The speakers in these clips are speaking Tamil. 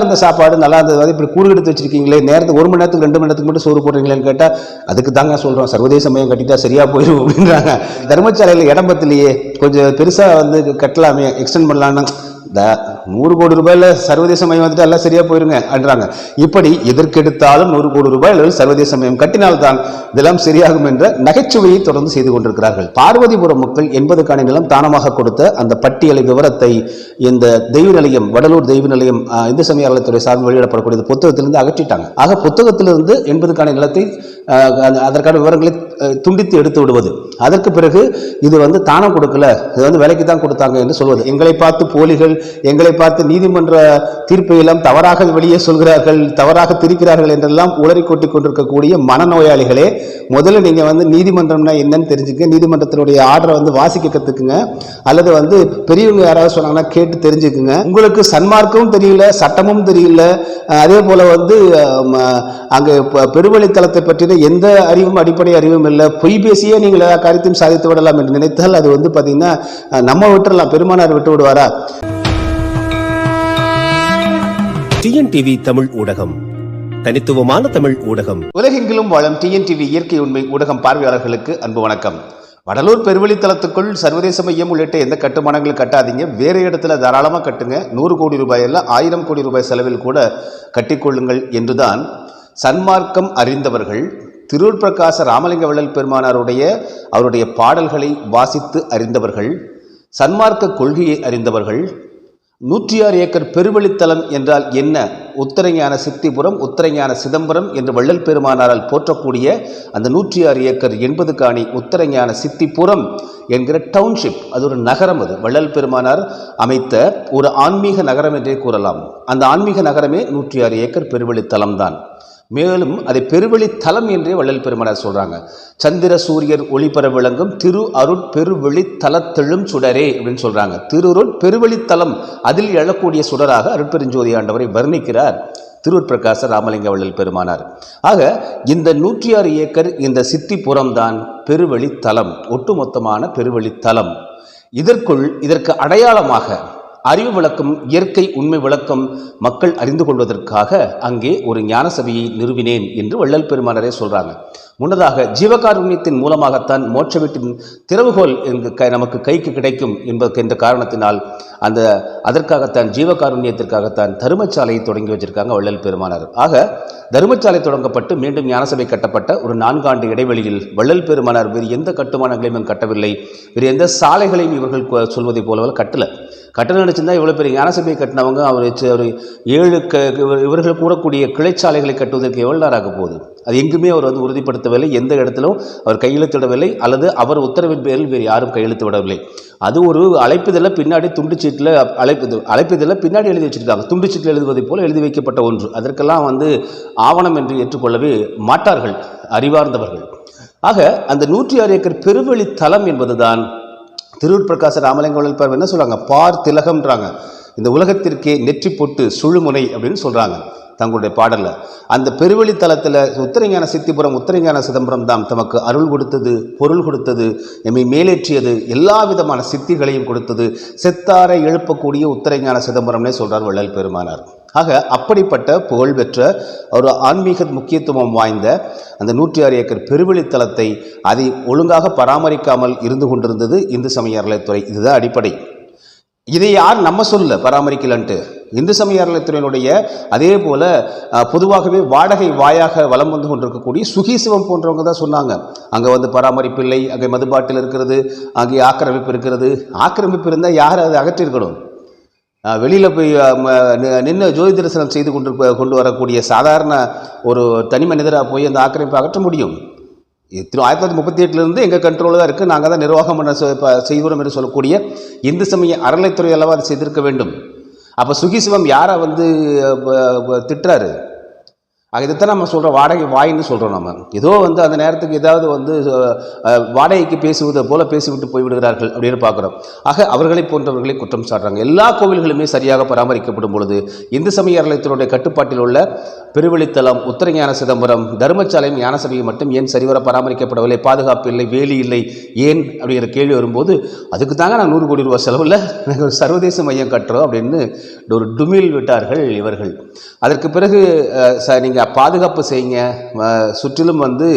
இருந்த சாப்பாடு நல்லா இருந்தது. இப்படி கூறு எடுத்து வச்சிருக்கீங்களே நேரத்துக்கு ஒரு மணி நேரத்துக்கு ரெண்டு மணி நேரத்துக்கு மட்டும் சோறு போடுறீங்களேன்னு கேட்டால் அதுக்கு தாங்க சொல்கிறோம் சர்வதேச மையம் கட்டிட்டா சரியாக போயிடும் அப்படின்றாங்க. தர்மச்சாலையில் இடம் பத்திலேயே. கொஞ்சம் பெருசாக வந்து கட்டலாமே எக்ஸ்டெண்ட் பண்ணலான்னு இந்த நூறு கோடி ரூபாயில் சர்வதேச மையம் வந்துட்டு எல்லாம் சரியாக போயிருங்க என்றாங்க. இப்படி எதற்கெடுத்தாலும் நூறு கோடி ரூபாய் அளவில் சர்வதேச மையம் கட்டினால்தான் இதெல்லாம் சரியாகும் என்ற நகைச்சுவையை தொடர்ந்து செய்து கொண்டிருக்கிறார்கள். பார்வதிபுரம் மக்கள் எண்பதுக்கான நிலம் தானமாக கொடுத்த அந்த பட்டியலை விவரத்தை இந்த தெய்வ நிலையம் வடலூர் தெய்வ நிலையம் இந்து சமய அறநிலையத்துறை சார்பில் வெளியிடப்படக்கூடிய புத்தகத்திலிருந்து அகற்றிட்டாங்க. ஆக புத்தகத்திலிருந்து எண்பதுக்கான நிலத்தை அதற்கான விவரங்களை துண்டித்து எடுத்து விடுவது. அதற்கு பிறகு இது வந்து தானம் கொடுக்கல. இது வந்து விலைக்கு தான் கொடுத்தாங்க என்று சொல்வது. எங்களை பார்த்து போலிகள் எங்களை பார்த்து நீதிமன்ற தீர்ப்பை எல்லாம் தவறாக வெளியே சொல்கிறார்கள் தவறாக திரிக்கிறார்கள் என்றெல்லாம் உளறி கொட்டி கொண்டிருக்கக்கூடிய மனநோயாளிகளே முதல்ல நீங்கள் வந்து நீதிமன்றம்னா என்னன்னு தெரிஞ்சுக்க நீதிமன்றத்தினுடைய ஆர்டரை வந்து வாசிக்க கற்றுக்குங்க அல்லது வந்து பெரியவங்க யாராவது சொன்னாங்கன்னா கேட்டு தெரிஞ்சுக்குங்க. உங்களுக்கு சன்மார்க்கமும் தெரியல சட்டமும் தெரியல. அதே போல் வந்து அங்கே பெருவழித்தளத்தை பற்றின பற்றின எந்த அறிவும் அடிப்படை அறிவும் இல்லை. பொய் பேசியே நீங்கள் எல்லா காரியத்தையும் சாதித்து விடலாம் என்று நினைத்தால் அது வந்து பாத்தீங்கன்னா அஹ், நம்ம விட்டுறலாம். பெருமானார் விட்டு விடுவாரா? டிஎன்டிவி தமிழ் ஊடகம். தனித்துவமான தமிழ் ஊடகம். உலகெங்கிலும் வாழும் டிஎன்டிவி இயற்கை உண்மை ஊடகம் பார்வையாளர்களுக்கு அன்பு வணக்கம். வடலூர் பெருவழித்தலத்துக்குள் சர்வதேச மையம் உள்ளிட்ட எந்த கட்டுமானங்களும் கட்டாதீங்க. வேறு இடத்துல தாராளமாக கட்டுங்க. நூறு கோடி ரூபாய் அல்ல ஆயிரம் கோடி ரூபாய் செலவில் கூட கட்டிக்கொள்ளுங்கள் என்றுதான் சன்மார்க்கம் அறிந்தவர்கள் திருவூர் பிரகாச ராமலிங்க வள்ளல் பெருமானாருடைய அவருடைய பாடல்களை வாசித்து அறிந்தவர்கள் சன்மார்க்க கொள்கையை அறிந்தவர்கள் நூற்றி ஆறு ஏக்கர் பெருவெளித்தலம் என்றால் என்ன? உத்தரஞான சித்திபுரம் உத்தரஞான சிதம்பரம் என்று வள்ளல் பெருமானாரால் போற்றக்கூடிய அந்த நூற்றி ஆறு ஏக்கர் எண்பது காணி உத்தரஞான சித்திபுரம் என்கிற டவுன்ஷிப் அது ஒரு நகரம் அது. வள்ளல் பெருமானார் அமைத்த ஒரு ஆன்மீக நகரம் என்றே கூறலாம். அந்த ஆன்மீக நகரமே நூற்றி ஆறு ஏக்கர் பெருவெளித்தலம் தான். மேலும் அதை பெருவெளி தலம் என்றே வள்ளல் பெருமானார் சொல்கிறாங்க சந்திர சூரியர் ஒளிபர விளங்கும் திரு அருட் பெருவெளி தலத்தெழும் சுடரே அப்படின்னு சொல்கிறாங்க திருருள் பெருவெளி தலம் அதில் எழக்கூடிய சுடராக அருட்பெருஞ்சோதி ஆண்டவரை வர்ணிக்கிறார் திருவூர் பிரகாச ராமலிங்க வள்ளல் பெருமானார். ஆக இந்த நூற்றி ஆறு ஏக்கர் இந்த சித்திபுரம் தான் பெருவெளி தலம் ஒட்டுமொத்தமான பெருவெளி தலம். இதற்குள் இதற்கு அடையாளமாக அறிவு விளக்கம் இயற்கை உண்மை விளக்கம் மக்கள் அறிந்து கொள்வதற்காக அங்கே ஒரு ஞான சபையை நிறுவினேன் என்று வள்ளல் பெருமானரே சொல்கிறாங்க முன்னதாக ஜீவகாருண்யத்தின் மூலமாகத்தான் மோட்ச வீட்டின் திறவுகோல் நமக்கு கைக்கு கிடைக்கும் என்பதற்கு என்ற காரணத்தினால் அந்த அதற்காகத்தான் ஜீவகாருண்யத்திற்காகத்தான் தருமச்சாலையை தொடங்கி வச்சிருக்காங்க வள்ளல் பெருமானார். ஆக தருமச்சாலை தொடங்கப்பட்டு மீண்டும் ஞானசபை கட்டப்பட்ட ஒரு நான்காண்டு இடைவெளியில் வள்ளல் பெருமானார் வேறு எந்த கட்டுமானங்களையும் கட்டவில்லை. வேறு எந்த சாலைகளையும் இவர்கள் கு- சொல்வதைப் போல கட்டலை. கட்டணம் நடிச்சிருந்தால் இவ்வளோ பெரிய ஞானசபை கட்டினவங்க அவர் ஒரு ஏழு க இவர்- இவர்கள் கூடக்கூடிய கிளைச்சாலைகளை கட்டுவதற்கு எவ்வளோ நேரம் ஆக போகுது? அது எங்குமே அவர் வந்து உறுதிப்படுத்தவில்லை. எந்த இடத்திலும் அவர் கையெழுத்திடவில்லை. அல்லது அவர் உத்தரவின் பேரில் வேறு யாரும் கையெழுத்து விடவில்லை அது ஒரு அழைப்பதில் பின்னாடி துண்டுச்சீட்டில் அழைப்பு அழைப்புதல பின்னாடி எழுதி வச்சிருக்காங்க. துண்டுச்சீட்டில் எழுதுவதைப் போல் எழுதி வைக்கப்பட்ட ஒன்று. அதற்கெல்லாம் வந்து ஆவணம் என்று ஏற்றுக்கொள்ளவே மாட்டார்கள் அறிவார்ந்தவர்கள். ஆக அந்த நூற்றி ஆறு ஏக்கர் பெருவெளி தலம் என்பதுதான் திருவூர் பிரகாச ராமலிங்க பார் என்ன சொல்கிறாங்க பார் திலகம்ன்றாங்க. இந்த உலகத்திற்கே நெற்றி பொட்டு சுழுமுனை அப்படின்னு சொல்கிறாங்க தங்களுடைய பாடலில். அந்த பெருவெளித்தலத்தில் உத்தரஞான சித்திபுரம் உத்தரஞான சிதம்பரம் தான் தமக்கு அருள் கொடுத்தது பொருள் கொடுத்தது எம்மை மேலேற்றியது எல்லா விதமான சித்திகளையும் கொடுத்தது செத்தாரை எழுப்பக்கூடிய உத்தரஞான சிதம்பரம்னே சொல்கிறார் வள்ளல் பெருமானார். ஆக அப்படிப்பட்ட புகழ்பெற்ற ஒரு ஆன்மீக முக்கியத்துவம் வாய்ந்த அந்த நூற்றி ஆறு ஏக்கர் பெருவெளித்தலத்தை அதை ஒழுங்காக பராமரிக்காமல் இருந்து கொண்டிருந்தது இந்து சமய அறநிலையத்துறை. இதுதான் அடிப்படை. இதை யார் நம்ம சொல்ல பராமரிக்கலன்ட்டு? இந்து சமய அறநிலையத்துறையினுடைய அதே போல் பொதுவாகவே வாடகை வாயாக வலம் வந்து கொண்டிருக்கக்கூடிய சுகீசிவம் போன்றவங்க தான் சொன்னாங்க. அங்கே வந்து பராமரிப்பு இல்லை அங்கே மதுபாட்டில் இருக்கிறது அங்கே ஆக்கிரமிப்பு இருக்கிறது. ஆக்கிரமிப்பு இருந்தால் யார் அதை அகற்றிருக்கணும் வெளியில் போய் நின்று ஜோதி தரிசனம் செய்து கொண்டு கொண்டு வரக்கூடிய சாதாரண ஒரு தனி மனிதராக போய் அந்த ஆக்கிரமிப்பை அகற்ற முடியும்? திரு ஆயிரத்தி தொள்ளாயிரத்தி முப்பத்தி எட்டுலேருந்து எங்கள் கண்ட்ரோலில் தான் இருக்குது நாங்கள் தான் நிர்வாகம் பண்ண செய்கிறோம் என்று சொல்லக்கூடிய இந்து சமய அறநிலைத்துறை அளவு அதை செய்திருக்க வேண்டும். அப்போ சுகிசிவம் யாரை வந்து திட்டுறாரு? ஆக இதைத்தான் நம்ம சொல்கிறோம் வாடகை வாயின்னு சொல்கிறோம் நம்ம. ஏதோ வந்து அந்த நேரத்துக்கு ஏதாவது வந்து வாடகைக்கு பேசுவது போல பேசிவிட்டு போய்விடுகிறார்கள் அப்படின்னு பார்க்குறோம். ஆக அவர்களை போன்றவர்களை குற்றம் சாட்டுறாங்க. எல்லா கோவில்களுமே சரியாக பராமரிக்கப்படும் பொழுது இந்து சமய அறநிலையத்தினுடைய கட்டுப்பாட்டில் உள்ள பெருவெளித்தலம் உத்தரஞான சிதம்பரம் தர்மசாலையும் ஞான மட்டும் ஏன் சரிவர பராமரிக்கப்படவில்லை? பாதுகாப்பு இல்லை வேலி இல்லை ஏன்? அப்படிங்கிற கேள்வி வரும்போது அதுக்கு தாங்க நான் நூறு கோடி ரூபாய் செலவில் நாங்கள் ஒரு சர்வதேச மையம் கட்டுறோம் அப்படின்னு ஒரு டுமில் விட்டார்கள் இவர்கள். அதற்கு பிறகு ச நீங்கள் பாதுகாப்பு செய்யுங்க. சுற்றிலும் வந்து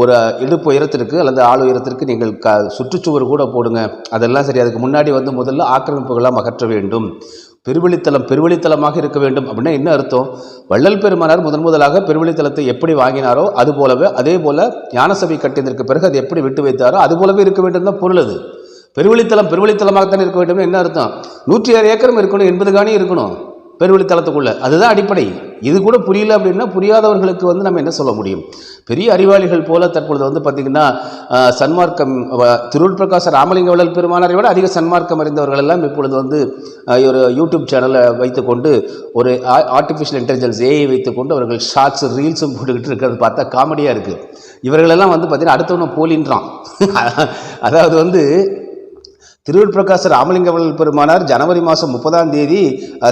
ஒரு இடுப்பு உயரத்திற்கு அல்லது ஆள் உயரத்திற்கு நீங்கள் க சுற்றுச்சுவர் கூட போடுங்க. அதெல்லாம் சரி அதுக்கு முன்னாடி வந்து முதல்ல ஆக்கிரமிப்புகளாக அகற்ற வேண்டும். பெருவெளித்தலம் பெருவெளித்தலமாக இருக்க வேண்டும் அப்படின்னா என்ன அர்த்தம்? வள்ளல் பெருமானார் முதன் முதலாக பெருவெளித்தலத்தை எப்படி வாங்கினாரோ அது போலவே அதே போல் ஞானசபை கட்டியதற்கு பிறகு அது எப்படி விட்டு வைத்தாரோ அது போலவே இருக்க வேண்டும் தான் பொருள் அது. பெருவெளித்தலம் பெருவெளித்தலமாகத்தான் இருக்க வேண்டும். என்ன அர்த்தம்? நூற்றி ஆறு ஏக்கரும் இருக்கணும் எண்பது காணி இருக்கணும் பெருவெளித்தலத்துக்குள்ளே அதுதான் அடிப்படை. இது கூட புரியல அப்படின்னா புரியாதவர்களுக்கு வந்து நம்ம என்ன சொல்ல முடியும்? பெரிய அறிவாளிகள் போல தற்பொழுது வந்து பார்த்திங்கன்னா சன்மார்க்கம் அவ- பிரகாச ராமலிங்க வள்ளல் பெருமானாரை விட அதிக சன்மார்க்கம் அறிந்தவர்கள் எல்லாம் இப்பொழுது வந்து ஒரு யூடியூப் சேனலை வைத்துக்கொண்டு ஒரு ஆர்டிஃபிஷியல் இன்டெலிஜென்ஸ் ஏஐ வைத்துக்கொண்டு அவர்கள் ஷார்ட்ஸ் ரீல்ஸும் போட்டுக்கிட்டு இருக்கிறது பார்த்தா காமெடியாக இருக்குது இவர்களெல்லாம் வந்து பார்த்திங்கன்னா அடுத்தவனை போலின்றான். அதாவது வந்து திருவூர் பிரகாசர் ராமலிங்கவல் பெருமானார் ஜனவரி மாதம் முப்பதாம் தேதி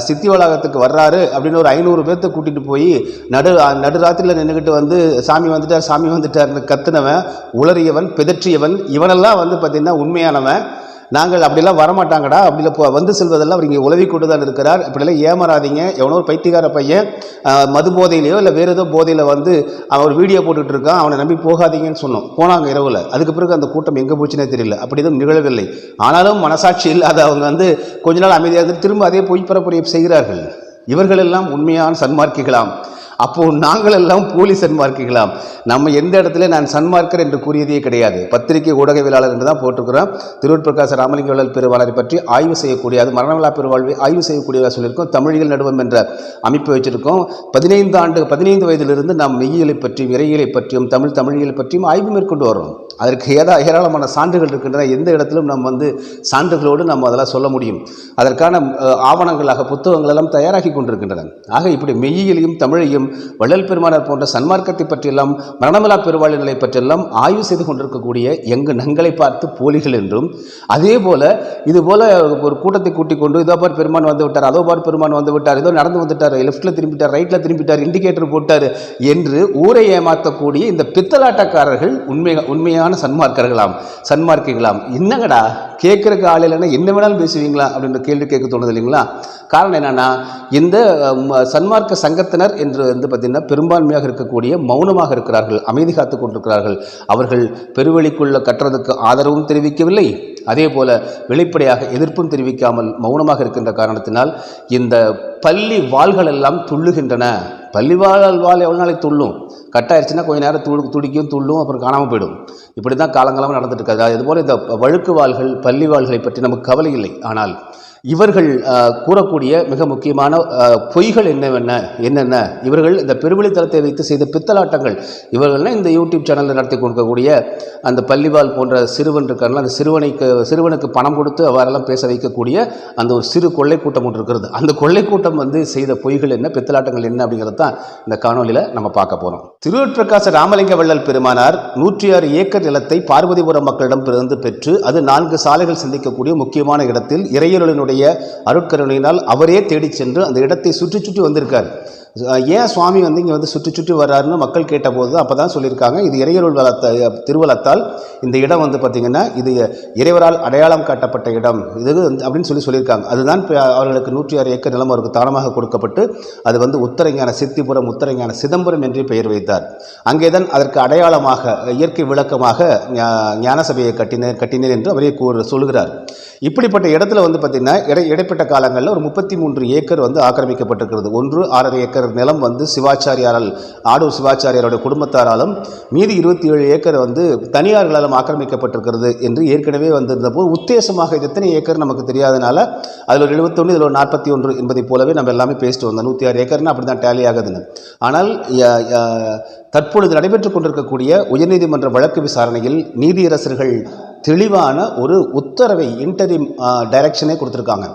சித்தி வளாகத்துக்கு வர்றாரு. அப்படின்னு ஒரு ஐநூறு பேர்த்த கூட்டிகிட்டு போய் நடு நடுராத்திரியில் நின்றுக்கிட்டு வந்து சாமி வந்துட்டார் சாமி வந்துட்டார்னு கத்துனவன் உளறியவன் பிதற்றியவன் இவனெல்லாம் வந்து பார்த்திங்கன்னா உண்மையானவன். நாங்கள் அப்படிலாம் வரமாட்டாங்கடா. அப்படி வந்து செல்வதெல்லாம் அவர் இங்கே உலவி கொண்டு தான் இருக்கிறார். இப்படிலாம் ஏமாறாதீங்க. எவனோ ஒரு பைத்தியக்கார பையன் மது போதையிலையோ இல்லை வேறு ஏதோ போதையில் வந்து அவன் ஒரு வீடியோ போட்டுட்டு இருக்கான். அவனை நம்பி போகாதீங்கன்னு சொன்னோம். போனாங்க இரவில். அதுக்கு பிறகு அந்த கூட்டம் எங்கே போச்சுனே தெரியல. அப்படி எதுவும் நிகழவில்லை. ஆனாலும் மனசாட்சி இல்லாத அவங்க வந்து கொஞ்ச நாள் அமைதியாக இருந்து திரும்ப அதே பொய் பரப்புரையை செய்கிறார்கள். இவர்களெல்லாம் உண்மையான சன்மார்க்கிகளாம். அப்போ நாங்கள் எல்லாம் போலி சன்மார்க்கிகளாம். நம்ம எந்த இடத்துல நான் சன்மார்க்கர் என்று கூறியதே கிடையாது. பத்திரிகை ஊடகவியலாளர் என்று தான் போட்டிருக்கிறோம். திருவூர் ராமலிங்க வள்ளல் பெருவாளரை பற்றி ஆய்வு செய்யக்கூடிய அது மரணவிழா பெருவாழ்வை ஆய்வு செய்யக்கூடியதாக சொல்லியிருக்கோம். தமிழில் நடுவம் என்ற அமைப்பு வச்சிருக்கோம். பதினைந்து ஆண்டு பதினைந்து வயதிலிருந்து நாம் மெய்யியலை பற்றியும் இறையியலை பற்றியும் தமிழ் தமிழியலை பற்றியும் ஆய்வு மேற்கொண்டு வரோம் அதற்கு ஏதா ஏராளமான சான்றுகள் இருக்கின்றன. எந்த இடத்திலும் நம்ம வந்து சான்றுகளோடு நம்ம அதெல்லாம் சொல்ல முடியும். அதற்கான ஆவணங்களாக புத்தகங்கள் எல்லாம் தயாராகி கொண்டிருக்கின்றன. ஆக இப்படி மெய்யியலையும் தமிழையும் வள்ளல் பெருமானார் போன்ற சன்மார்க்கத்தை பற்றியெல்லாம் மரணமில்லா பெருவாழ் பற்றியெல்லாம் ஆய்வு செய்து கொண்டிருக்கக்கூடிய எங்கு நங்களை பார்த்து போலிகள் என்றும் அதே போல இது போல ஒரு கூட்டத்தை கூட்டிக் கொண்டு இதோ பார் பெருமான் வந்து விட்டார் அதோ பார் பெருமான் வந்து விட்டார் ஏதோ நடந்து வந்துட்டார் லெஃப்ட்டில் திரும்பிட்டார் ரைட்டில் திரும்பிட்டார் இண்டிகேட்டர் போட்டார் என்று ஊரை ஏமாற்றக்கூடிய இந்த பித்தலாட்டக்காரர்கள் உண்மை உண்மையான சன்மார்க்கர்களாம் சன்மார்க்கிகளாம். என்னங்கடா? கேட்கறக்கு ஆள் இல்லைன்னா என்ன வேணாலும் பேசுவீங்களா? அப்படின்ற கேள்வி கேட்க தோணுது இல்லைங்களா? காரணம் என்னன்னா இந்த சன்மார்க்க சங்கத்தினர் என்று வந்து பார்த்திங்கன்னா பெரும்பான்மையாக இருக்கக்கூடிய மௌனமாக இருக்கிறார்கள் அமைதி காத்து கொண்டிருக்கிறார்கள். அவர்கள் பெருவெளிக்குள்ள கட்டுறதுக்கு ஆதரவும் தெரிவிக்கவில்லை. அதே போல வெளிப்படையாக எதிர்ப்பும் தெரிவிக்காமல் மௌனமாக இருக்கின்ற காரணத்தினால் இந்த பள்ளி வாள்கள் எல்லாம் துள்ளுகின்றன. பள்ளி வாழ் எவ்வளோ நாளைக்கு துள்ளும்? கட்டாயிருச்சுன்னா கொஞ்ச நேரம் துடு துடிக்கும் துள்ளும் அப்புறம் காணாமல் போயிடும். இப்படி தான் காலங்காலமாக நடந்துட்டு இருக்காது. அதுபோல் இந்த வழுக்கு வாள்கள் பள்ளி வாள்களை பற்றி நமக்கு கவலை இல்லை. ஆனால் இவர்கள் கூறக்கூடிய மிக முக்கியமான பொய்கள் என்னவென்ன என்னென்ன? இவர்கள் இந்த பெருவழித்தளத்தை வைத்து செய்த பித்தலாட்டங்கள். இவர்கள்லாம் இந்த யூடியூப் சேனலில் நடத்தி கொடுக்கக்கூடிய அந்த பள்ளிவால் போன்ற சிறுவன் இருக்காருல அந்த சிறுவனைக்கு சிறுவனுக்கு பணம் கொடுத்து அவரெல்லாம் பேச வைக்கக்கூடிய அந்த ஒரு சிறு கொள்ளை கூட்டம் ஒன்று இருக்கிறது. அந்த கொள்ளை கூட்டம் வந்து செய்த பொய்கள் என்ன பித்தலாட்டங்கள் என்ன அப்படிங்கிறது தான் இந்த காணொலியில் நம்ம பார்க்க போகிறோம் திருவூர் ராமலிங்க வள்ளல் பெருமானார் நூற்றி ஆறு ஏக்கர் நிலத்தை பார்வதிபுரம் மக்களிடம் பிறந்து பெற்று அது நான்கு சாலைகள் சந்திக்கக்கூடிய முக்கியமான இடத்தில் இறையருளினுடைய அருட்கருணையினால் அவரே தேடிச் சென்று அந்த இடத்தை சுற்றி சுற்றி வந்திருக்கார். ஏன் சுவாமி வந்து இங்கே வந்து சுற்றி சுற்றி வர்றாருன்னு மக்கள் கேட்டபோது அப்போ தான் சொல்லியிருக்காங்க. இது இறையருள் வளத்த திருவலத்தால் இந்த இடம் வந்து பார்த்திங்கன்னா இது இறைவரால் அடையாளம் காட்டப்பட்ட இடம். இது வந்து அப்படின்னு சொல்லி சொல்லியிருக்காங்க. அதுதான் அவர்களுக்கு நூற்றி ஆறு ஏக்கர் நிலம் அவருக்கு தானமாக கொடுக்கப்பட்டு அது வந்து உத்தரஞான சித்திபுரம் உத்தரஞான சிதம்பரம் என்று பெயர் வைத்தார். அங்கே தான் அதற்கு அடையாளமாக இயற்கை விளக்கமாக ஞான சபையை கட்டினர் கட்டினர் என்று அவரே கூறு சொல்கிறார் இப்படிப்பட்ட இடத்துல வந்து பார்த்திங்கன்னா இடை இடைப்பட்ட காலங்களில் ஒரு முப்பத்தி மூன்று ஏக்கர் வந்து ஆக்கிரமிக்கப்பட்டிருக்கிறது. ஒன்று ஆறரை ஏக்கர் நிலம் வந்து சிவாச்சாரியாரால் ஆடூர் சிவாச்சாரியாரோட குடும்பத்தாராலும் மீதி இருபத்தி ஏழு ஏக்கர் வந்து தனியார்களாலும் ஆக்கிரமிக்கப்பட்டிருக்கிறது என்று ஏற்கனவே வந்திருந்த போது உத்தேசமாக இது எத்தனை ஏக்கர் நமக்கு தெரியாதனால அதில் ஒரு எழுபத்தொன்று இதில் ஒரு நாற்பத்தி ஒன்று என்பதை போலவே நம்ம எல்லாமே பேசிட்டு வந்தோம். நூற்றி ஆறு ஏக்கர்னு அப்படி தான் டேலி ஆகுதுன்னு. ஆனால் தற்பொழுது நடைபெற்றுக் கொண்டிருக்கக்கூடிய உயர்நீதிமன்ற வழக்கு விசாரணையில் நீதியரசர்கள் தெளிவான ஒரு உத்தரவை இன்டரிம் டைரக்ஷனே கொடுத்துருக்காங்க.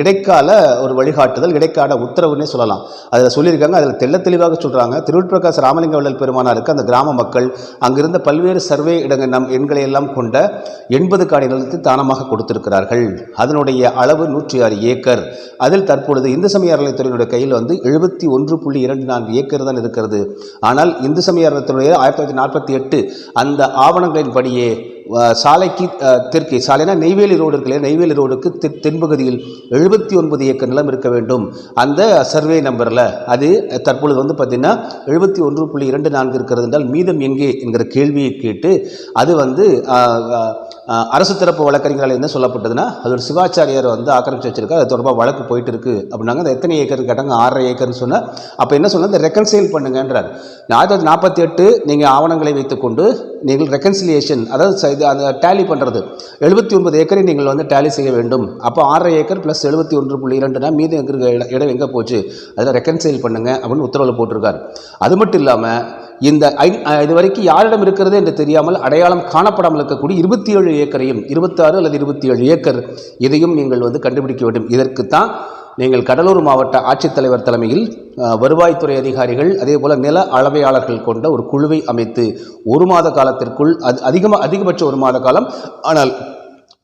இடைக்கால ஒரு வழிகாட்டுதல் இடைக்கால உத்தரவுன்னே சொல்லலாம். அதில் சொல்லியிருக்காங்க அதில் தெள்ள தெளிவாக சொல்கிறாங்க திருவிட்பிரகாஷ் ராமலிங்க வள்ளல் பெருமானாருக்கு அந்த கிராம மக்கள் அங்கிருந்த பல்வேறு சர்வே இடங்கள் நம் எண்களை எல்லாம் கொண்ட எண்பது காணி நிலத்தை தானமாக கொடுத்திருக்கிறார்கள். அதனுடைய அளவு நூற்றி ஆறு ஏக்கர். அதில் தற்பொழுது இந்து சமய அறநிலையத்துறையினுடைய கையில் வந்து எழுபத்தி ஒன்று புள்ளி இரண்டு நான்கு ஏக்கர் தான் இருக்கிறது. ஆனால் இந்து சமய அறநிலைத்துறைய ஆயிரத்தி தொள்ளாயிரத்தி நாற்பத்தி எட்டு அந்த ஆவணங்களின்படியே படியே சாலைக்கு தெற்கே சாலைனா நெய்வேலி ரோடு இருக்கு இல்லையா நெய்வேலி ரோடுக்கு தெ- தென்பகுதியில் எழுபத்தி ஒன்பது ஏக்கர் நிலம் இருக்க வேண்டும். அந்த சர்வே நம்பரில் அது தற்பொழுது வந்து பார்த்திங்கன்னா எழுபத்தி ஒன்று புள்ளி இரண்டு நான்கு இருக்கிறது என்றால் மீதம் எங்கே என்கிற கேள்வியை கேட்டு அது வந்து அரசு தரப்பு வழக்கறிஞரால் என்ன சொல்லப்பட்டதுன்னா அது ஒரு சிவாச்சாரியார் வந்து ஆக்கிரமிச்சு வச்சிருக்காரு அது தொடர்பாக வழக்கு போயிட்டு இருக்கு அப்படின்னாங்க. அது எத்தனை ஏக்கர் கேட்டாங்க? ஆறரை ஏக்கர்னு சொன்னால் அப்போ என்ன சொன்னால் அந்த ரெக்கன்சைல் பண்ணுங்கன்றார். ஆயிரத்தி தொள்ளாயிரத்தி நாற்பத்தி எட்டு நீங்கள் ஆவணங்களை வைத்துக்கொண்டு நீங்கள் ரெக்கன்சிலியேஷன் அதாவது இது அந்த டேலி பண்ணுறது எழுபத்தி ஒன்பது ஏக்கரை நீங்கள் வந்து டேலி செய்ய வேண்டும். அப்போ ஆறரை ஏக்கர் ப்ளஸ் எழுபத்தி ஒன்று புள்ளி இரண்டுனா மீது இருக்கிற இடம் இடம் எங்கே போச்சு? அதில் ரெக்கன்சைல் பண்ணுங்க அப்படின்னு உத்தரவில் போட்டிருக்கார். அது மட்டும் இல்லாமல் இந்த ஐ இது வரைக்கும் யாரிடம் இருக்கிறது என்று தெரியாமல் அடையாளம் காணப்படாமல் இருக்கக்கூடிய இருபத்தி ஏழு ஏக்கரையும் இருபத்தாறு அல்லது இருபத்தி ஏழு ஏக்கர் இதையும் நீங்கள் வந்து கண்டுபிடிக்க வேண்டும். இதற்குத்தான் நீங்கள் கடலூர் மாவட்ட ஆட்சித்தலைவர் தலைமையில் வருவாய்த்துறை அதிகாரிகள் அதே போல் நில அளவையாளர்கள் கொண்ட ஒரு குழுவை அமைத்து ஒரு மாத காலத்திற்குள் அது அதிகமாக அதிகபட்ச ஒரு மாத காலம் ஆனால்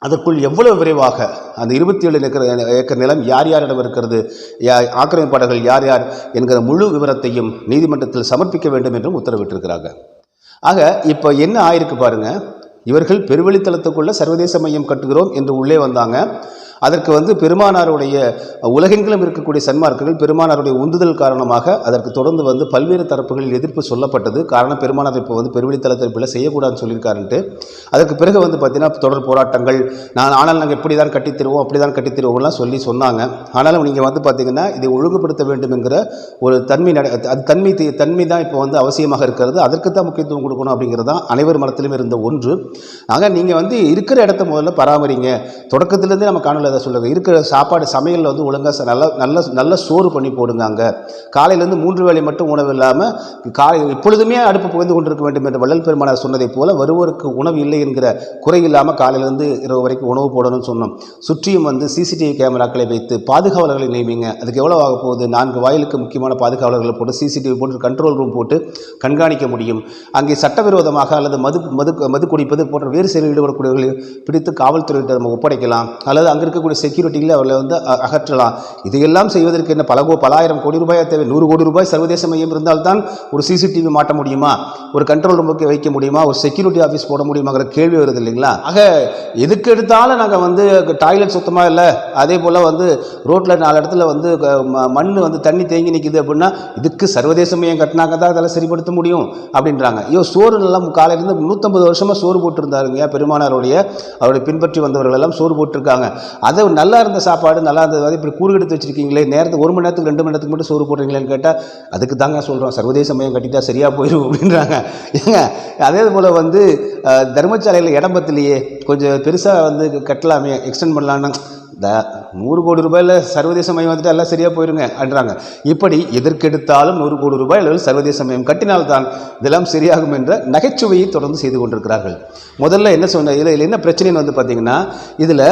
அதற்குள் எவ்வளவு விரைவாக அந்த இருபத்தி ஏழு ஏக்கர் ஏக்கர் நிலம் யார் யாரிடம் இருக்கிறது யா- ஆக்கிரமிப்பாளர்கள் யார் யார் என்கிற முழு விவரத்தையும் நீதிமன்றத்தில் சமர்ப்பிக்க வேண்டும் என்றும் உத்தரவிட்டிருக்கிறாங்க. ஆக இப்போ என்ன ஆயிருக்கு பாருங்கள் இவர்கள் பெருவழித்தளத்துக்குள்ள சர்வதேச மையம் கட்டுகிறோம் என்று உள்ளே வந்தாங்க. அதற்கு வந்து பெருமானாருடைய உலகெங்கிலும் இருக்கக்கூடிய சன்மார்க்கர்கள் பெருமானாருடைய உந்துதல் காரணமாக அதற்கு தொடர்ந்து வந்து பல்வேறு தரப்புகளில் எதிர்ப்பு சொல்லப்பட்டது. காரணம் பெருமானார் இப்போ வந்து பெருவெளித்தளத்தில் பிள்ளை செய்யக்கூடாதுன்னு சொல்லியிருக்காருன்ட்டு. அதற்கு பிறகு வந்து பார்த்தீங்கன்னா தொடர் போராட்டங்கள் நான் ஆனால் நாங்கள் இப்படி தான் கட்டித் தருவோம் அப்படி தான் கட்டித்தருவோம்லாம் சொல்லி சொன்னாங்க. ஆனாலும் நீங்கள் வந்து பார்த்தீங்கன்னா இதை ஒழுங்குபடுத்த வேண்டும் என்கிற ஒரு தன்மை நட அது தன்மை தன்மை தான் இப்போ வந்து அவசியமாக இருக்கிறது. அதற்கு தான் முக்கியத்துவம் கொடுக்கணும் அப்படிங்கிறது தான் அனைவர் மனத்திலும் இருந்த ஒன்று. ஆக நீங்கள் வந்து இருக்கிற இடத்த முதல்ல பராமரிங்க. தொடக்கத்திலேருந்தே நம்ம காணொலி அதை சொல்லுங்க. இருக்கிற சாப்பாடு சமையலில் வந்து ஒழுங்காக நல்ல நல்ல நல்ல சோறு பண்ணி போடுங்க அங்கே. காலையிலேருந்து மூன்று வேளை மட்டும் உணவு இல்லாமல் காலை எப்பொழுதுமே அடுப்பு புகைந்து கொண்டிருக்க வேண்டும் என்று வள்ளல் பெருமானார் சொன்னதைப் போல வருவோருக்கு உணவு இல்லை என்கிற குறை இல்லாமல் காலையிலேருந்து இரவு வரைக்கும் உணவு போடணும்னு சொன்னோம். சுற்றியும் வந்து சிசிடிவி கேமராக்களை வைத்து பாதுகாவலர்களை நியமிங்க. அதுக்கு எவ்வளோ ஆக போகுது? நான்கு வாயிலுக்கு முக்கியமான பாதுகாவலர்களை போட்டு சிசிடிவி போட்டு கண்ட்ரோல் ரூம் போட்டு கண்காணிக்க முடியும். அங்கே சட்டவிரோதமாக அல்லது மது மது மது குடிப்பது போன்ற வேறு செயலில் ஈடுபடக்கூடியவர்களை பிடித்து காவல்துறையிட்ட நம்ம ஒப்படைக்கலாம். அல்லது அங்கே இருக்கக்கூடிய செக்யூரிட்டிகளை அவர்களை வந்து அகற்றலாம். இதையெல்லாம் செய்வதற்கு என்ன பல கோ பலாயிரம் கோடி ரூபாய் தேவை? நூறு கோடி ரூபாய் சர்வதேச மையம் இருந்தால்தான் ஒரு சிசிடிவி மாட்ட முடியுமா? ஒரு கண்ட்ரோல் ரூமுக்கு வைக்க முடியுமா? ஒரு செக்யூரிட்டி ஆஃபீஸ் போட முடியுமாங்கிற கேள்வி வருது இல்லைங்களா? ஆக எதுக்கு எடுத்தாலும் நாங்கள் வந்து டாய்லெட் சுத்தமாக இல்லை. அதே போல் வந்து ரோட்டில் நாலு இடத்துல வந்து மண் வந்து தண்ணி தேங்கி நிற்கிது அப்படின்னா இதுக்கு சர்வதேச மையம் கட்டினாங்க தான் அதெல்லாம் சரிப்படுத்த முடியும் அப்படின்றாங்க. ஐயோ சோறு எல்லாம் காலையிலேருந்து நூற்றம்பது வருஷமாக சோறு போட்டிருந்தாருங்க பெருமானாருடைய அவருடைய பின்பற்றி வந்தவர்கள் எல்லாம் சோறு போட்டிருக்காங்க. அதை நல்லா இருந்த சாப்பாடு நல்லா இருந்தது. இப்படி கூறு எடுத்து வச்சிருக்கீங்களே நேரத்துக்கு ஒரு மணி நேரத்துக்கு ரெண்டு மணி நேரத்துக்கு மட்டும் சோறு போடுறீங்களேன்னு கேட்டால் அதுக்கு தாங்க சொல்கிறோம் சர்வதேச மையம் கட்டிட்டா சரியாக போயிடும் அப்படின்றாங்க. ஏங்க அதே போல் வந்து தர்மசாலையில் இடம் பத்திலேயே கொஞ்சம் பெருசாக வந்து கட்டலாமே எக்ஸ்டெண்ட் பண்ணலான்னு இந்த நூறு கோடி ரூபாயில் சர்வதேச மையம் வந்துட்டு எல்லாம் சரியாக போயிருங்க என்றாங்க இப்படி எதற்கெடுத்தாலும் நூறு கோடி ரூபாய் அளவில் சர்வதேச மையம் கட்டினால்தான் இதெல்லாம் சரியாகும் என்ற நகைச்சுவையை தொடர்ந்து செய்து கொண்டிருக்கிறார்கள். முதல்ல என்ன சொன்ன இதில் இதில் என்ன பிரச்சனைன்னு வந்து பார்த்திங்கன்னா இதில்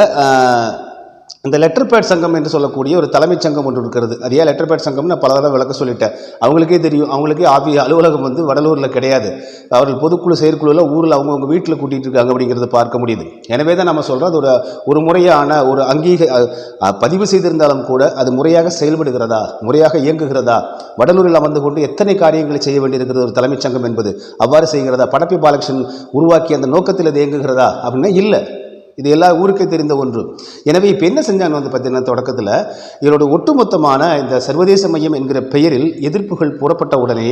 இந்த லெட்டர் பேட் சங்கம் என்று சொல்லக்கூடிய ஒரு தலைமைச் சங்கம் ஒன்று இருக்கிறது. அது ஏன் லெட்டர் பேட் சங்கம்னு நான் பல தடவை விளக்க சொல்லிட்டேன். அவங்களுக்கே தெரியும். அவங்களுக்கே ஆஃபீஸ் அலுவலகம் வந்து வடலூரில் கிடையாது. அவர்கள் பொதுக்குழு செயற்குழுவில் ஊரில் அவங்கவுங்க வீட்டில் கூட்டிகிட்டு இருக்காங்க அப்படிங்கிறத பார்க்க முடியுது. எனவே தான் நம்ம சொல்கிறோம் அது ஒரு ஒரு முறையான ஒரு அங்கீக பதிவு செய்திருந்தாலும் கூட அது முறையாக செயல்படுகிறதா? முறையாக இயங்குகிறதா? வடலூரில் அமர்ந்து கொண்டு எத்தனை காரியங்களை செய்ய வேண்டியிருக்கிறது ஒரு தலைமைச் சங்கம் என்பது? அவ்வாறு செய்கிறதா? படப்பி பாலகிருஷ்ணன் உருவாக்கிய அந்த நோக்கத்தில் அது இயங்குகிறதா? அப்படின்னா இல்லை. இது எல்லா ஊருக்கே தெரிந்த ஒன்று. எனவே இப்போ என்ன செஞ்சாங்க வந்து பார்த்தீங்கன்னா தொடக்கத்தில்? இதோட ஒட்டுமொத்தமான இந்த சர்வதேச மையம் என்கிற பெயரில் எதிர்ப்புகள் புறப்பட்ட உடனே